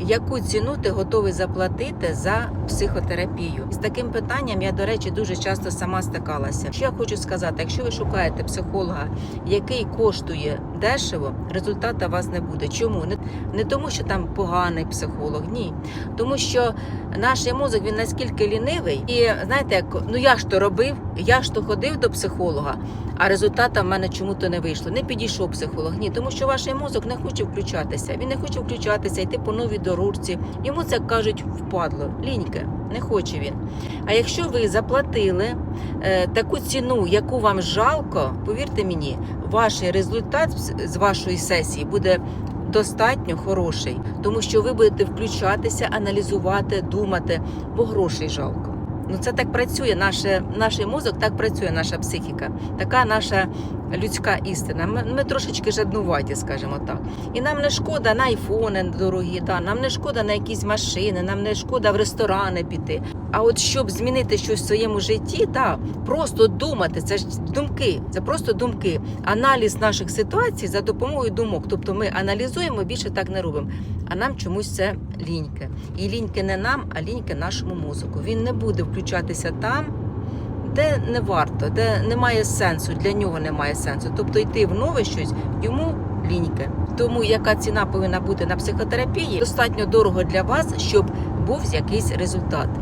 Яку ціну ти готовий заплатити за психотерапію? З таким питанням я, до речі, дуже часто сама стикалася. Що я хочу сказати, якщо ви шукаєте психолога, який коштує дешево, результату вас не буде. Чому? Не, тому, що там поганий психолог, ні. Тому що наш мозок він наскільки лінивий, і знаєте, як ну я ж то робив, я ж то ходив до психолога, а результата в мене чому-то не вийшло. Не підійшов психолог. Ні, тому що ваш мозок не хоче включатися. Він не хоче включатися, йти по новій дорожці. Йому це кажуть впадло. Ліньке, не хоче він. А якщо ви заплатили е, таку ціну, яку вам жалко, повірте мені, ваш результат з- вашої сесії буде. Достатньо хороший, тому що ви будете включатися, аналізувати, думати, бо грошей жалко. Ну це так працює. Наше, наш мозок так працює, наша психіка, така наша людська істина. Ми, ми трошечки жаднуваті, скажімо так. І нам не шкода на айфони дорогі, да, нам не шкода на якісь машини, нам не шкода в ресторани піти. А от щоб змінити щось в своєму житті, та просто думати, це ж думки, це просто думки. Аналіз наших ситуацій за допомогою думок. Тобто ми аналізуємо, більше так не робимо. А нам чомусь це ліньке. І ліньке не нам, а ліньке нашому мозку. Він не буде включатися там, де не варто, де немає сенсу, для нього немає сенсу. Тобто йти в нове щось йому ліньке. Тому яка ціна повинна бути на психотерапії, достатньо дорого для вас, щоб був якийсь результат.